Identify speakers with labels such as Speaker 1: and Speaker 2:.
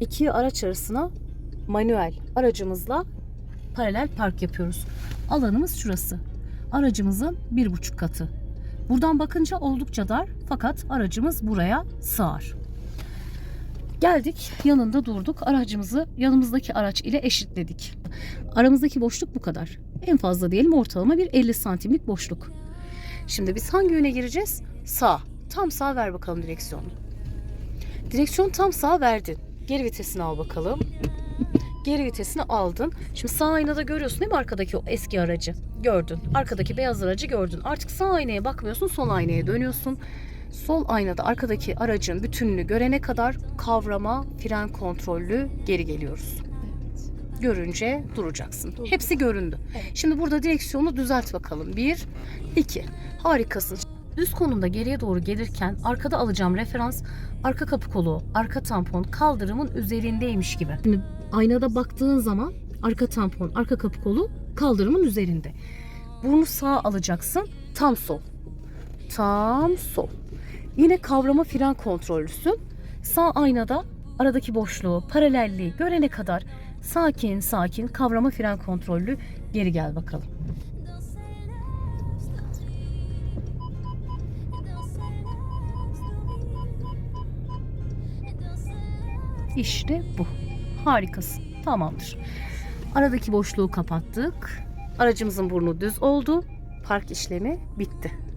Speaker 1: iki araç arasına manuel aracımızla paralel park yapıyoruz. Alanımız şurası. Aracımızın bir buçuk katı. Buradan bakınca oldukça dar fakat aracımız buraya sığar. Geldik yanında durduk. Aracımızı yanımızdaki araç ile eşitledik. Aramızdaki boşluk bu kadar. En fazla diyelim ortalama bir 50 santimlik boşluk. Şimdi biz hangi yöne gireceğiz? Sağ. Tam sağ ver bakalım direksiyonu. Direksiyon tam sağ verdin. Geri vitesini al bakalım. Geri vitesini aldın. Şimdi sağ aynada görüyorsun değil mi arkadaki o eski aracı? Gördün. Arkadaki beyaz aracı gördün. Artık sağ aynaya bakmıyorsun, sol aynaya dönüyorsun. Sol aynada arkadaki aracın bütününü görene kadar kavrama, fren kontrollü geri geliyoruz. Görünce duracaksın. Hepsi göründü. Şimdi burada direksiyonu düzelt bakalım. Bir, iki. Harikasın. Düz konumda geriye doğru gelirken arkada alacağım referans arka kapı kolu, arka tampon kaldırımın üzerindeymiş gibi. Şimdi aynada baktığın zaman arka tampon, arka kapı kolu kaldırımın üzerinde. Burnu sağa alacaksın. Tam sol. Tam sol. Yine kavrama fren kontrollüsün. Sağ aynada aradaki boşluğu, paralelliği görene kadar sakin sakin kavrama fren kontrollü geri gel bakalım. İşte bu. Harikasın. Tamamdır. Aradaki boşluğu kapattık. Aracımızın burnu düz oldu. Park işlemi bitti.